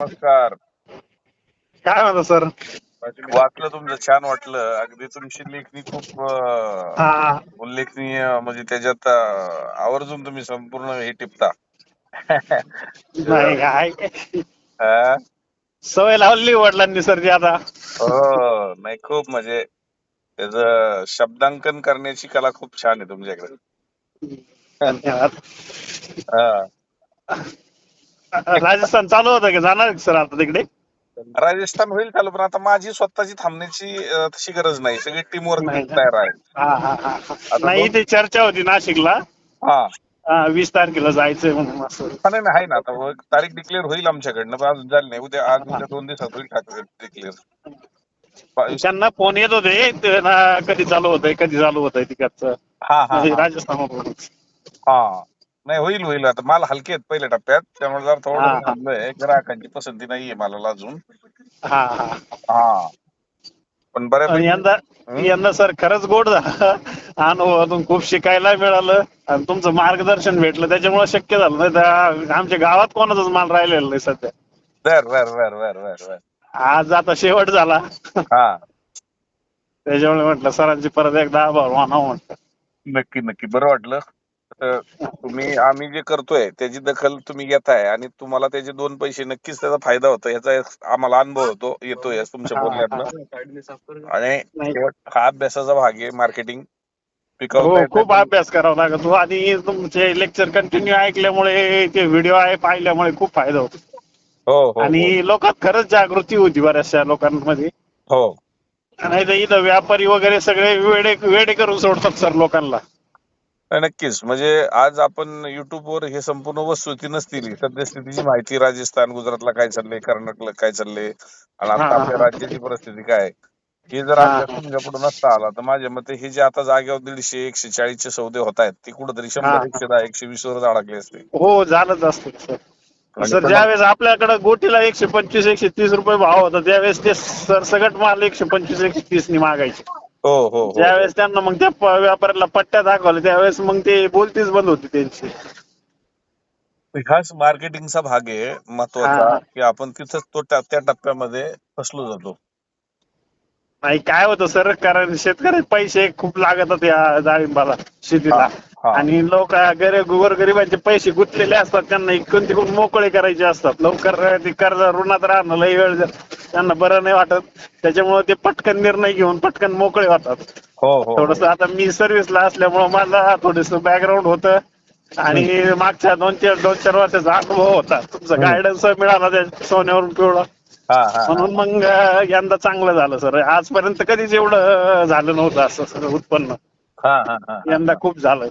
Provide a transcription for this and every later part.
नमस्कार. काय म्हणता सर? वाचलं तुमचं छान वाटलं. अगदी तुमची लेखणी खूप अं, हा. उल्लेखनीय म्हणजे त्याच्यात अं, आवर्जून तुम्ही संपूर्ण हे टिपता. नाही काय? हा? सवय लावली वडिलांनी सर ती आता. हो नाही खूप म्हणजे त्याच शब्दांकन करण्याची कला खूप छान आहे तुमच्याकडे. धन्यवाद. हा. राजस्थान चालू होतं की? जाणार सर आता तिकडे? राजस्थान होईल चालू पण आता माझी स्वतःची थांबण्याची अं, तशी गरज नाही. सगळी टीम नाही ना. तयार आहे हा हा हा. नाही ते चर्चा होती नाशिकला. हा. हा, वीस तारखेला जायचंय म्हणून असं. हा, नाही नाही, आहे ना. आता व- तारीख डिक्लेअर होईल आमच्याकडनं पण अजून झाली नाही. उद्या आज उद्या दोन दिवसात होईल डिक्लेअर त्यांना फोन येत होते. ते ना कधी चालू होतंय कधी चालू होतंय तिकडचं. हा हा म्हणजे हा. राजस्थान हा. नाही होईल होईल. आता माल हलके आहेत पहिल्या टप्प्यात. त्यामुळे जरा हा, थोडं हा. थांबलंय ग्राहकांची पसंती नाहीये मला अजून. हा हा. हा. पण आणि बऱ्यापैकी यंदा हं? यंदा सर खरंच गोड झालं. अनुभवातून खूप शिकायला मिळालं. आणि तुमचं मार्गदर्शन भेटलं. त्याच्यामुळे शक्य झालं. नाही तर आमच्या गावात कोणाचाच माल राहिलेला नाही सध्या. बर बर बर बर बर बर. आज आता शेवट झाला. हा. त्याच्यामुळे म्हटलं सरांची परत एकदा आभार मानावं म्हटलं. नक्की नक्की. बरं वाटलं. तर तुम्ही आम्ही जे करतोय त्याची दखल तुम्ही घेताय आणि तुम्हाला त्याचे दोन पैसे नक्कीच त्याचा फायदा होतो. याचा एक आम्हाला अनुभव होतो येतोय तुमच्या हा, बोलण्यातनं. आणि नाही. शेवट हा अभ्यासाचा भाग आहे मार्केटिंग हो खूप अभ्यास करावा लागतो आणि तुमचे लेक्चर कंटिन्यू ऐकल्यामुळे ते व्हिडिओ आहे पाहिल्यामुळे खूप फायदा होतो. हो हो. आणि लोकात खरंच जागृती होती बऱ्याचशा लोकांमध्ये. हो. नाही तर इथं व्यापारी वगैरे सगळे वेडे वेडे करून सोडतात सर लोकांना. नक्कीच म्हणजे आज आपण युट्यूबवर हे संपूर्ण वस्तुस्थिती नसतील सद्यस्थितीची माहिती राजस्थान गुजरातला काय चाललंय कर्नाटकला काय चाललंय आणि आता आपल्या. राज्याची परिस्थिती काय आहे, हे जर अभ्यास. तुमच्यापुढे नसता आला तर माझ्या मते हे जे आता जागेवर दीडशे एकशे चाळीसचे सौदे होत आहेत ते कुठेतरी शंभर. एकशे दहा एकशे वीस वर अडकले असते हो झालंच असतं सर ज्यावेळेस आपल्याकडे गोटीला एकशे पंचवीस एकशे तीस रुपये भाव होता त्यावेळेस ते सरसकट माल एकशे पंचवीस एकशे तीस नि मागायचे हो हो हो. ज्यावेळेस त्यांना मग त्या प- व्यापाऱ्याला पट्ट्या दाखवल्या त्यावेळेस मग ते बोलतीच बंद होती त्यांची. हाच मार्केटिंगचा भाग आहे महत्त्वाचा हा. की आपण तिथंच तो त्या त्या टप्प्यामध्ये फसलो जातो. नाही काय होतं सर कारण शेतकरी पैसे खूप लागतात या डाळिंबाला शेतीला. हा. आणि लोक गरीब गोरगरिबांचे पैसे गुंतलेले असतात त्यांना इकडून तिकडून मोकळे करायचे असतात. लवकर ते कर्ज ऋणात राहणं लई वेळ जा- त्यांना बरं नाही वाटत. त्याच्यामुळे ते पटकन निर्णय घेऊन पटकन मोकळे होतात हो हो. थोडस आता मी सर्व्हिसला असल्यामुळे मला थोडस बॅकग्राऊंड होतं. आणि मागच्या दोन चार दोन चार वर्षाचा अनुभव होता. तुमचा. गायडन्स मिळाला त्या सोन्यावरून पिवळा. हा हा. म्हणून मग यंदा चांगलं झालं सर आजपर्यंत कधीच एवढं झालं नव्हतं असं सर उत्पन्न. हा हा हा. यंदा खूप झालं.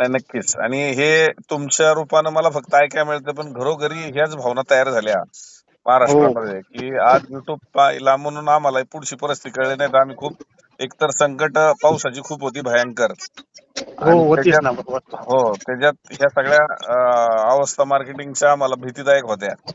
नाही नक्कीच. आणि हे तुमच्या रूपानं मला फक्त ऐकायला मिळतं पण घरोघरी ह्याच भावना तयार झाल्या. महाराष्ट्रामध्ये की आज युट्यूब पाहिला म्हणून आम्हाला पुढची परिस्थिती कळली नाही. तर आम्ही खूप एकतर संकट पावसाची खूप होती भयंकर. हो त्याच्यात- हो त्याच्यात ह्या सगळ्या अवस्था मार्केटिंगच्या आम्हाला भीतीदायक होत्या.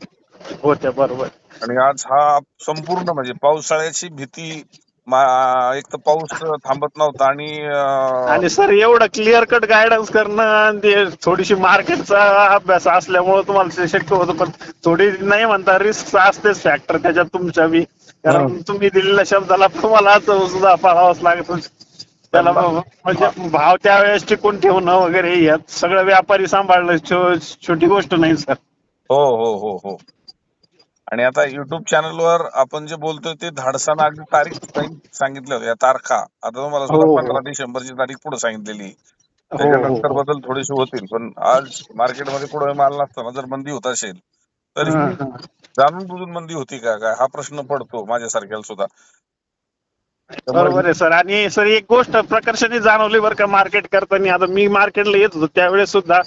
होत्या बरोबर. आणि आज हा संपूर्ण म्हणजे पावसाळ्याची भीती मा- एक तर पाऊस थांबत नव्हता आणि अं, आणि सर एवढं क्लिअर कट गायडन्स करणं आणि ते थोडीशी मार्केटचा अभ्यास असल्यामुळे तुम्हाला ते शक्य होतं पण थोडी नाही म्हणता रिस्क असतेच फॅक्टर त्याच्यात तुमच्या बी. कारण हं. तुम्ही दिलेल्या शब्दाला तुम्हाला सुद्धा पाळावाच लागत. त्याला मग म्हणजे भाव त्यावेळेस टिकून ठेवणं वगैरे यात सगळं व्यापारी सांभाळणं छो- छोटी गोष्ट नाही सर. हो हो हो हो. आणि आता युट्यूब चॅनलवर आपण जे बोलतोय ते धाडसानं अगदी तारीख सहित सांगितल्या होत्या तारखा. आता तुम्हाला हो, हो. सुद्धा पंधरा डिसेंबरची तारीख पुढे सांगितलेली. हो त्याच्यानंतर बदल थोडेसे होतील. पण आज मार्केटमध्ये पुढे माल नसताना जर मंदी होत असेल तर. जाणून बुजून मंदी होती का? काय? हा प्रश्न पडतो माझ्यासारख्याला सुद्धा. बरोबर आहे सर. आणि सर एक गोष्ट प्रकर्षाने जाणवली बरं का मार्केट करताना. आता मी मार्केटला येत होतो त्यावेळेस सुद्धा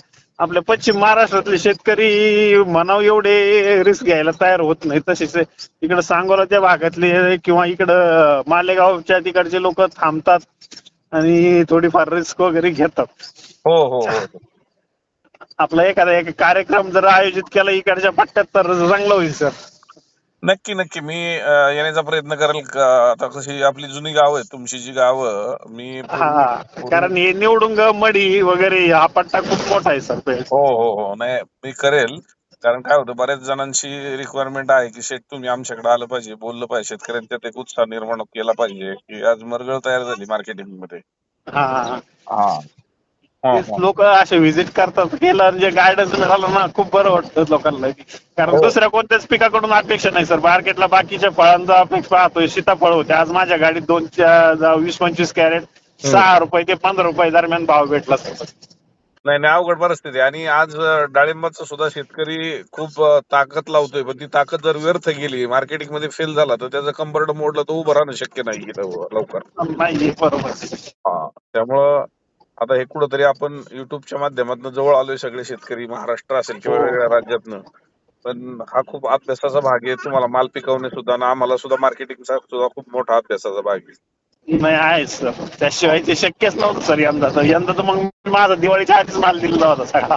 आपल्या पश्चिम महाराष्ट्रातले शेतकरी म्हणाव एवढे रिस्क घ्यायला तयार होत नाही. तसेच इकडे सांगोला त्या भागातले किंवा इकडं मालेगावच्या तिकडचे लोक थांबतात आणि थोडीफार रिस्क वगैरे घेतात. हो हो हो. हो. आपला एखादा एक कार्यक्रम जर आयोजित केला इकडच्या पट्ट्यात तर चांगलं होईल सर नक्की नक्की. मी अं, येण्याचा प्रयत्न करेल का- आता कशी आपली जुनी गावं आहेत तुमची जी गावं मी हा कारण हे निवडुंग मडी वगैरे हा पट्टा खूप मोठा आहे सर. हो हो हो. नाही मी करेल. कारण काय होतं बऱ्याच जणांची रिक्वायरमेंट आहे की शेत तुम्ही आमच्याकडे आलं पाहिजे बोललं पाहिजे. शेतकऱ्यांच्यात एक उत्साह निर्माण केला पाहिजे की आज मरगळ तयार झाली मार्केटिंगमध्ये. हा हा हा, हा. लोक असे व्हिजिट करतात. केलं म्हणजे गायडन्स मिळालं ना खूप बरं वाटतं लोकांना. कारण हो. दुसऱ्या कोणत्याच पिकाकडून अपेक्षा नाही सर मार्केटला बाकीच्या फळांचा अपेक्षा पाहतोय सीताफळ होते. आज माझ्या गाडीत दोनच्या वीस पंचवीस कॅरेट सहा रुपये ते पंधरा रुपये दरम्यान भाव भेटला सर नाही नाही अवघड परिस्थिती. आणि आज डाळिंबाचा सुद्धा शेतकरी खूप ताकद लावतोय. पण ती ताकद जर व्यर्थ गेली मार्केटिंगमध्ये फेल झाला तर त्याचं कंबरड मोडलं तर उभं राहणं शक्य नाही लवकर. नाही बरोबर. हा त्यामुळं आता हे कुठंतरी आपण युट्यूबच्या माध्यमातून जवळ आलोय सगळे शेतकरी महाराष्ट्र असेल किंवा. वेगवेगळ्या राज्यातनं. पण हा खूप अभ्यासाचा भाग आहे. तुम्हाला माल पिकवणे सुद्धा आणि आम्हाला सुद्धा मार्केटिंगचा सुद्धा खूप मोठा अभ्यासाचा भाग आहे. नाही आहेच सर. त्याशिवाय ते शक्यच नव्हतं सर यंदा. तर यंदा तर मग मी माझा दिवाळीच्या आधीच माल दिलेला होता सगळा.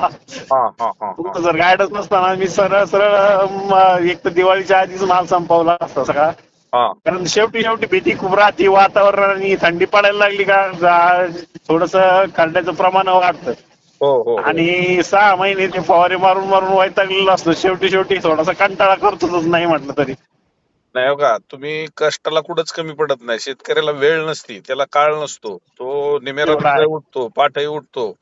हा हा हा तुमचं जर गायडन्स नसताना मी सरळ सरळ म, एक तर दिवाळीच्या आधीच माल संपवला असता सगळा. कारण शेवटी शेवटी भीती खूप राहते वातावरण आणि थंडी पडायला लागली का थोडस खड्ड्याचं प्रमाण वाढतं. हो हो हो. आणि सहा महिने ते फवारे मारून मारून वैतागलेलं असतं. शेवटी शेवटी थोडासा कंटाळा करतोच नाही म्हटलं तरी. नाही हो का तुम्ही कष्टाला कुठंच कमी पडत नाही. शेतकऱ्याला वेळ नसती त्याला काळ नसतो. तो निमेरा. उठतो पाठही उठतो.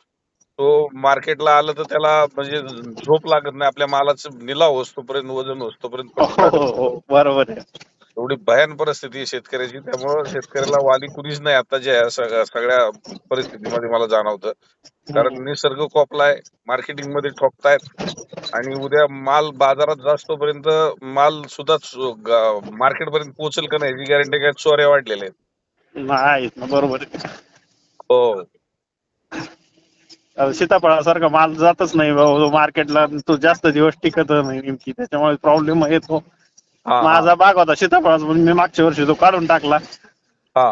तो मार्केटला आलं तर त्याला म्हणजे झोप लागत नाही. आपल्या मालाचं निलाव असतोपर्यंत वजन असतोपर्यंत. बरोबर आहे. एवढी भयान परिस्थिती आहे शेतकऱ्याची. त्यामुळं शेतकऱ्याला वाली कुणीच नाही आता जे सगळ्या परिस्थितीमध्ये मला जाणवतं. कारण निसर्ग कोपलाय मार्केटिंगमध्ये ठोकतायत आणि उद्या माल बाजारात जास्तोपर्यंत माल सुद्धा मार्केट पर्यंत पोहोचेल का नाही गॅरंटी काय चोऱ्या वाढलेल्या आहेत. ना बरोबर हो. सीताफळासारखा माल जातच नाही मार्केटला तो जास्त दिवस टिकत नाही नेमकी. त्याच्यामुळे प्रॉब्लेम येतो हा, हा. माझा बाग होता सीताफळाचा पण मी मागच्या वर्षी तो काढून टाकला. हा.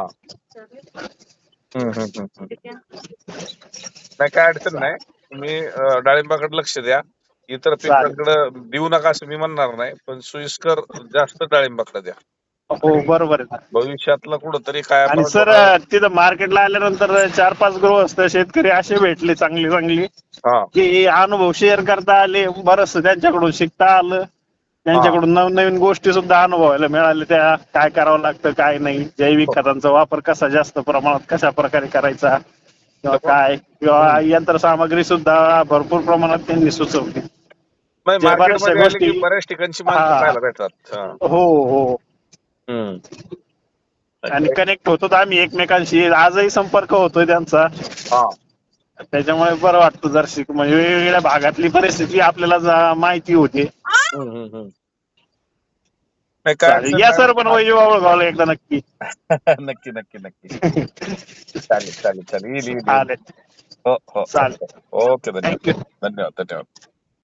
हम्म, हम्म, हम्म, हम्म. नाही काय अडचण नाही. तुम्ही अं, डाळिंबाकडे लक्ष द्या. इतर चालेल. पिकांकडे देऊ नका असं मी म्हणणार नाही पण सोयीस्कर जास्त डाळिंबाकडे द्या. हो बरोबर आहे. भविष्यातला कुठंतरी काय आणि सर तिथं मार्केटला आल्यानंतर चार पाच गृहस्थ शेतकरी असे भेटले चांगली चांगली हा. की अनुभव शेअर करता आले बरंच त्यांच्याकडून शिकता आलं. त्यांच्याकडून नवीन नवीन गोष्टी सुद्धा अनुभवायला मिळाल्या. त्या काय करावं लागतं काय नाही. जैविक खतांचा वापर कसा जास्त प्रमाणात कशा प्रकारे करायचा किंवा काय? किंवा यंत्रसामग्री सुद्धा भरपूर प्रमाणात त्यांनी सुचवली. बऱ्याच ठिकाणची माणसं हा. हा. हो हो. आणि कनेक्ट होतो आम्ही एकमेकांशी. आजही संपर्क होतोय त्यांचा. हा. त्याच्यामुळे बरं वाटतं जर म्हणजे वेगवेगळ्या भागातली परिस्थिती आपल्याला माहिती होते. नाही काय चालेल. अडचण या नाही. सर पण बाबा एकदा नक्की. नक्की नक्की नक्की. चालेल चालेल चालेल. येईल येईल, येईल. चालेल. हो हो. चालेल. ओके धन्यवाद. थँक्यू धन्यवाद धन्यवाद.